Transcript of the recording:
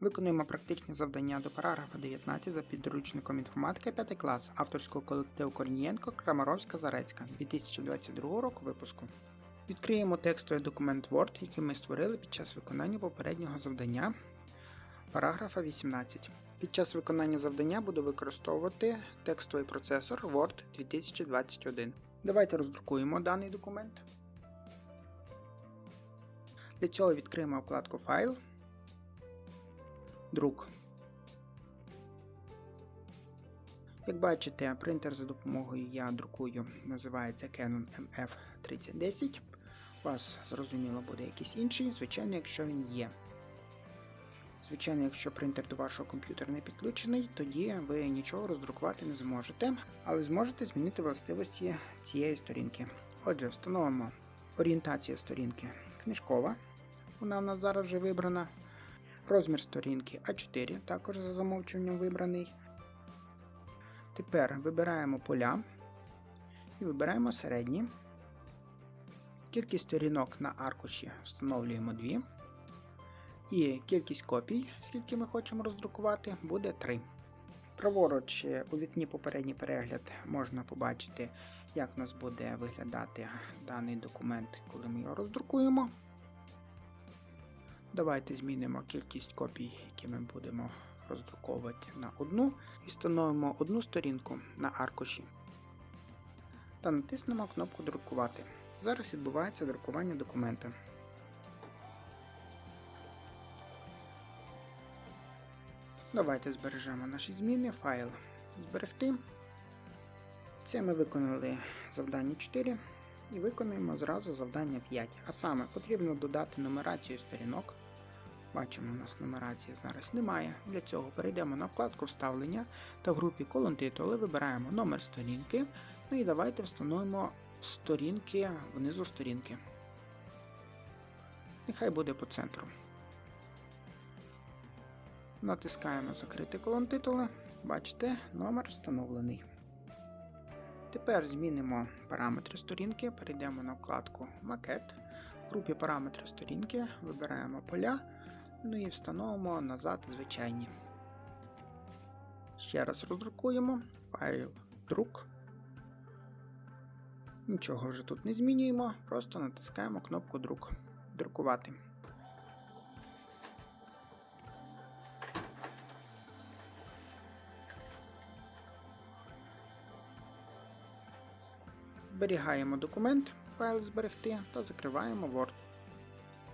Виконуємо практичні завдання до параграфа 19 за підручником інформатика 5 клас авторського колективу Корнієнко Крамаровська Зарецька 2022 року випуску. Відкриємо текстовий документ Word, який ми створили під час виконання попереднього завдання параграфа 18. Під час виконання завдання буду використовувати текстовий процесор Word 2021. Давайте роздрукуємо даний документ. Для цього відкриємо вкладку Файл, Друк. Як бачите, принтер за допомогою я друкую називається Canon MF3010. У вас зрозуміло буде якийсь інший, звичайно, якщо він є. Звичайно, якщо принтер до вашого комп'ютера не підключений, тоді ви нічого роздрукувати не зможете, але зможете змінити властивості цієї сторінки. Отже, встановимо орієнтація сторінки книжкова. Вона в нас зараз вже вибрана. Розмір сторінки А4, також за замовчуванням вибраний. Тепер вибираємо поля і вибираємо середні. Кількість сторінок на аркуші встановлюємо 2. І кількість копій, скільки ми хочемо роздрукувати, буде 3. Праворуч у вікні попередній перегляд можна побачити, як у нас буде виглядати даний документ, коли ми його роздрукуємо. Давайте змінимо кількість копій, які ми будемо роздруковувати на одну, і встановимо одну сторінку на аркуші. Та натиснемо кнопку Друкувати. Зараз відбувається друкування документа. Давайте збережемо наші зміни, файл зберегти. Це ми виконали завдання 4 і виконуємо зразу завдання 5. А саме потрібно додати нумерацію сторінок. Бачимо, у нас нумерації зараз немає. Для цього перейдемо на вкладку Вставлення та в групі колон титули вибираємо номер сторінки. Ну і давайте встановимо сторінки внизу сторінки. Нехай буде по центру. Натискаємо Закрити колон титули. Бачите, номер встановлений. Тепер змінимо параметри сторінки, перейдемо на вкладку Макет. В групі параметри сторінки вибираємо поля, ну і встановимо назад звичайні. Ще раз роздрукуємо файл друк. Нічого вже тут не змінюємо, просто натискаємо кнопку Друк. Друкувати. Зберігаємо документ, файл зберегти та закриваємо Word.